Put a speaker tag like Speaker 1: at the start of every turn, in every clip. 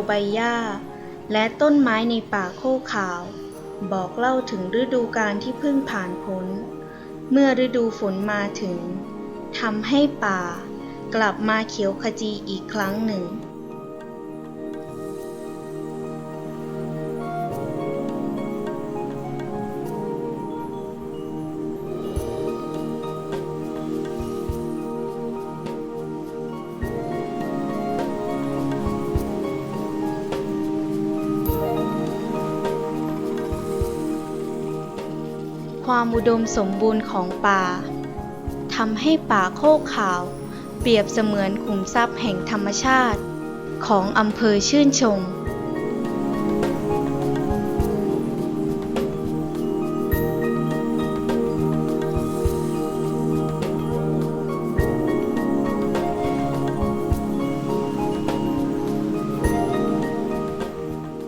Speaker 1: ยวใบหญ้า และต้นไม้ในป่าโคกขาว บอกเล่าถึงฤดูการที่เพิ่งผ่านพ้น เมื่อฤดูฝนมาถึงทำให้ป่า กลับมาเขียวขจีอีกครั้งหนึ่ง ความอุดมสมบูรณ์ของป่าทำให้ป่าโคกขาว เปรียบเสมือนขุมทรัพย์แห่งธรรมชาติ ของอำเภอชื่นชม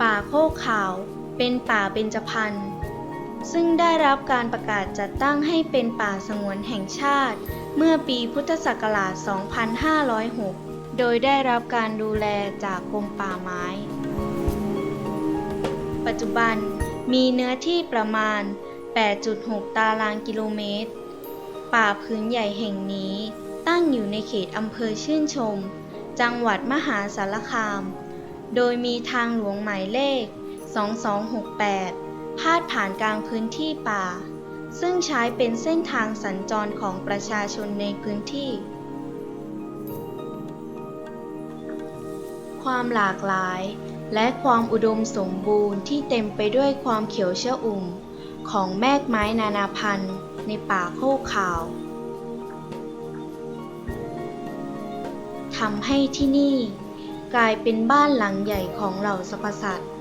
Speaker 1: ป่าโคกขาวเป็นป่าเบญจพรรณ ซึ่งได้รับการประกาศจัดตั้งให้เป็นป่าสงวนแห่งชาติ เมื่อปีพุทธศักราช 2506 โดยได้รับการดูแลจากกรมป่าไม้ ปัจจุบันมีเนื้อที่ประมาณ 8.6 ตารางกิโลเมตร ป่าพื้นใหญ่แห่งนี้ตั้งอยู่ในเขตอำเภอชื่นชม จังหวัดมหาสารคาม โดยมีทางหลวงหมายเลข 2268 พาดผ่านกลางพื้นที่ป่า ซึ่งใช้เป็นเส้นทางสัญจรของประชาชนในพื้นที่ ความหลากหลายและความอุดมสมบูรณ์ที่เต็มไปด้วยความเขียวชอุ่ม ของแมกไม้นานาพันธุ์ ในป่าโคกขาวทำให้ที่นี่ กลายเป็นบ้านหลังใหญ่ของเหล่าสรรพสัตว์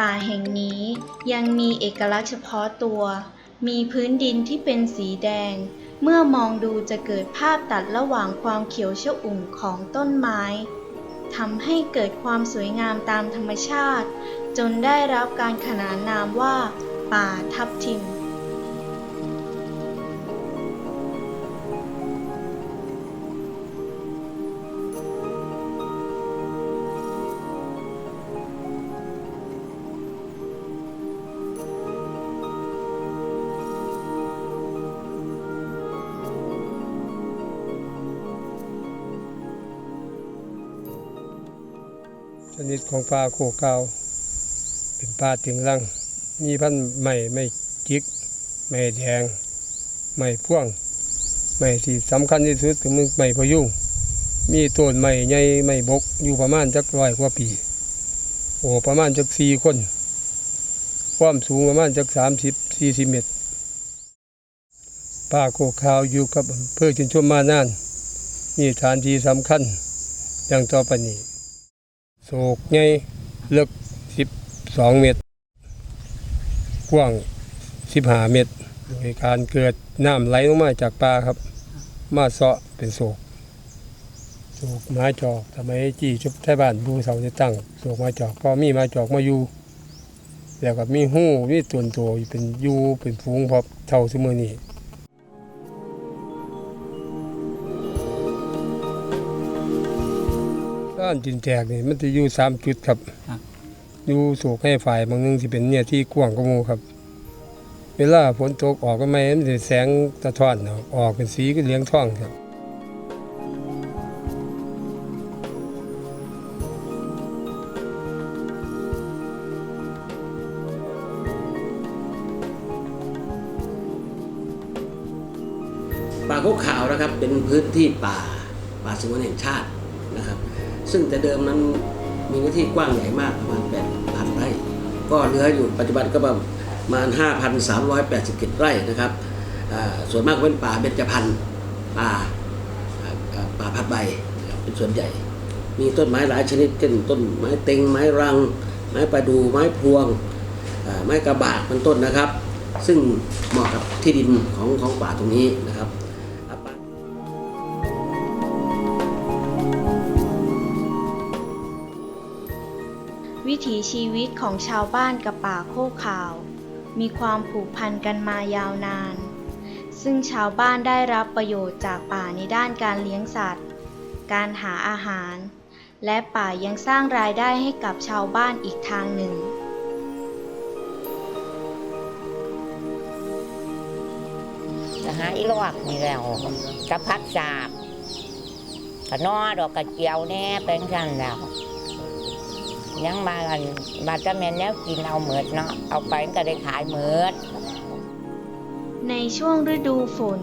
Speaker 1: ป่าแห่งนี้ยังมีเอกลักษณ์เฉพาะตัว มีพื้นดินที่เป็นสีแดง เมื่อมองดูจะเกิดภาพตัดระหว่างความเขียวชอุ่มของต้นไม้ทำให้เกิดความสวยงามตามธรรมชาติ จนได้รับการขนานนามว่า ป่าทับทิม
Speaker 2: นิดของปลาโคเกาวเป็นปลาถึงรัง มีพันธุ์ใหม่ไม่จิก ไม่แดง ไม่พ่วง ไม่ที่สำคัญที่สุดคือมันไม่พยุงมีต้นใหม่ใหญ่ไม่บกอยู่ประมาณจักร้อยกว่าปี โอ้ประมาณจักสี่คน ความสูงประมาณจักสามสิบสี่สิบเมตรป่าโคขาวอยู่กับอำเภอชินชมมานาน มีฐานที่สำคัญดังต่อไปนี้ โศกใหญ่ลึกสิบสองเมตร กว้างสิบห้าเมตร โดยการเกิดน้ำไหลลงมาจากป่าครับ มาเสาะเป็นโศกโศกไม้จอกทำไมจี้ชุบไทยบ้านบูเสาจะตั้งโศกไม้จอกพอมีไม้จอกมาอยู่แล้วก็มีหู้มีตัวตัวเป็นอยูเป็นฟูงพอเท่าสมอนี้ ด้านจินแจกนี่มันจะอยู่สามจุดครับ
Speaker 3: ครับ
Speaker 2: อยู่โศกให้ฝ่ายบางหนึงที่เป็นเนี่ยที่กว้างกว่าหมูครับ เวลาฝนตกออกก็ไม่มันจะแสงสะท้อนออกออกเป็นสีก็เหลี้ยงท่องครับ
Speaker 3: ป่าโคกขาวนะครับเป็นพื้นที่ป่าป่าสงวนแห่งชาติ ซึ่งแต่เดิมนั้นมีเนื้อที่กว้างใหญ่มากประมาณ 8,000 ไร่ ก็เหลืออยู่ปัจจุบันก็ประมาณประมาณ 5,387 ไร่นะครับส่วนมากเป็นป่าเบญจพรรณป่าป่าพัดใบเป็นส่วนใหญ่ มีต้นไม้หลายชนิดเช่นต้นไม้เต็งไม้รัง ไม้ประดูไม้พวง ไม้กระบากเป็นต้นนะครับ ซึ่งเหมาะกับที่ดินของของป่าตรงนี้นะครับ
Speaker 1: วิถีชีวิตของชาวบ้านกับป่าโคกขาว มีความผูกพันกันมายาวนาน ซึ่งชาวบ้านได้รับประโยชน์จากป่าในด้านการเลี้ยงสัตว์ การหาอาหาร และป่ายังสร้างรายได้ให้กับชาวบ้านอีกทางหนึ่งะ
Speaker 4: หาอีลอกนี่แล้วกระพักสาบกระนอดอกกระเจียวแน่เป็นกันแล้ว ยังมาอันบาดจะแม่นแนวกินเอาเหมือดเนาะเอาไปก็ได้ขายเหมือด
Speaker 1: ในช่วงฤดูฝน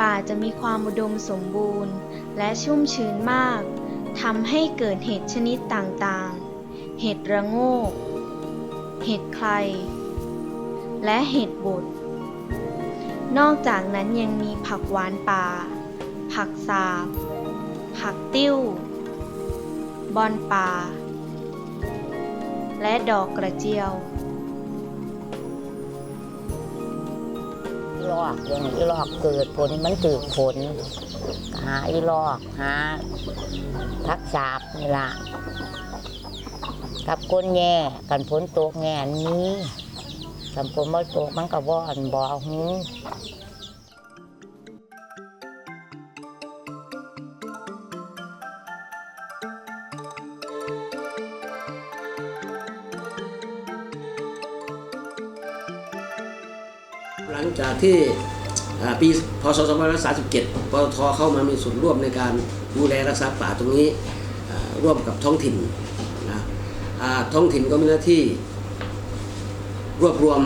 Speaker 1: ป่าจะมีความอุดมสมบูรณ์ และชุ่มชื้นมากทำให้เกิดเห็ดชนิดต่างๆ เห็ดระโงก เห็ดใคร และเห็ดบดนอกจากนั้นยังมีผักหวานป่า ผักสาบ ผักติ้ว บอนป่า และดอกกระเจียว
Speaker 4: ลอกอย่างอีลอกเกิดผลมันถือผลหาอีลอกหาพักสาบนี่ล่ะกับก้นแง่กันฝนตกแง่นี้กันฝนไม่ตกมันก็บ่อนบ่หู
Speaker 3: หลังจากที่อ่าปีพศ2537ปตทเข้ามามีส่วนร่วมในการดูแลรักษาป่าตรงนี้ร่วมกับท้องถิ่นนะท้องถิ่นก็มีหน้าที่รวบรวม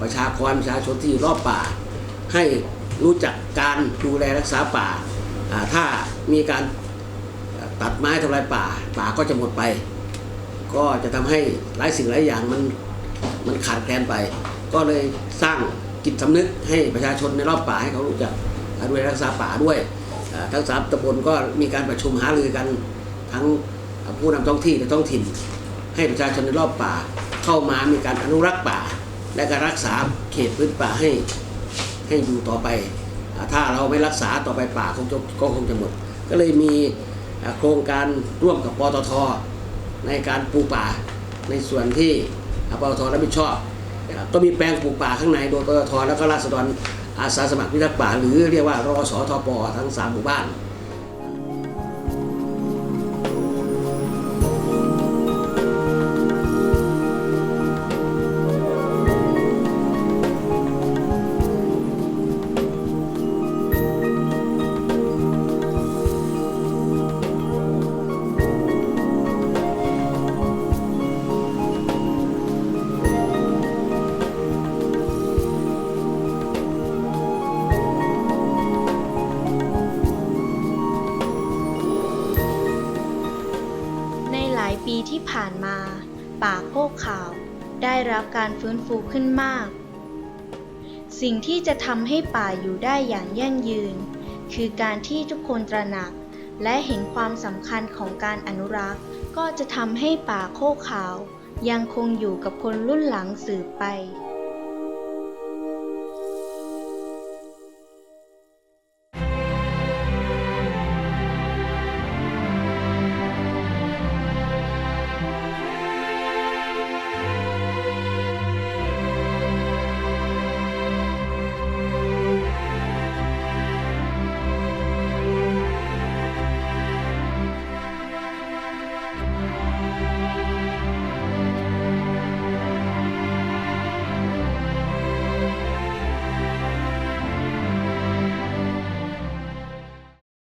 Speaker 3: ประชากรประชาชนที่อยู่รอบป่า ให้รู้จักการดูแลรักษาป่า ถ้ามีการตัดไม้ทำลายป่า ป่าก็จะหมดไป ก็จะทำให้หลายสิ่งหลายอย่างมันมันขาดแคลนไป ก็เลยสร้าง จิตสำนึกให้ประชาชนในรอบป่าให้เขารู้จักดูแลรักษาป่าด้วยทั้งสามตำบลก็มีการประชุมหารือกันทั้งผู้นำท้องที่และท้องถิ่น ให้ประชาชนในรอบป่าเข้ามามีการอนุรักษ์ป่า และการรักษาเขตพื้นป่าให้ให้อยู่ต่อไป ถ้าเราไม่รักษาต่อไปป่าคงจะก็คงจะหมด ก็เลยมีโครงการร่วมกับปตทในการปลูกป่าในส่วนที่ปตทรับผิดชอบ ก็มีแปลงปลูกป่าข้างในโดยกรทแล้วก็ราษฎรอาสาสมัครพิทักษ์ป่า หรือเรียกว่ารอสทปทั้งสามหมู่บ้าน
Speaker 1: ที่ผ่านมา ป่าโคกขาวได้รับการฟื้นฟูขึ้นมาก สิ่งที่จะทำให้ป่าอยู่ได้อย่างยั่งยืน คือการที่ทุกคนตระหนัก และเห็นความสำคัญของการอนุรักษ์ ก็จะทำให้ป่าโคกขาว ยังคงอยู่กับคนรุ่นหลังสืบไป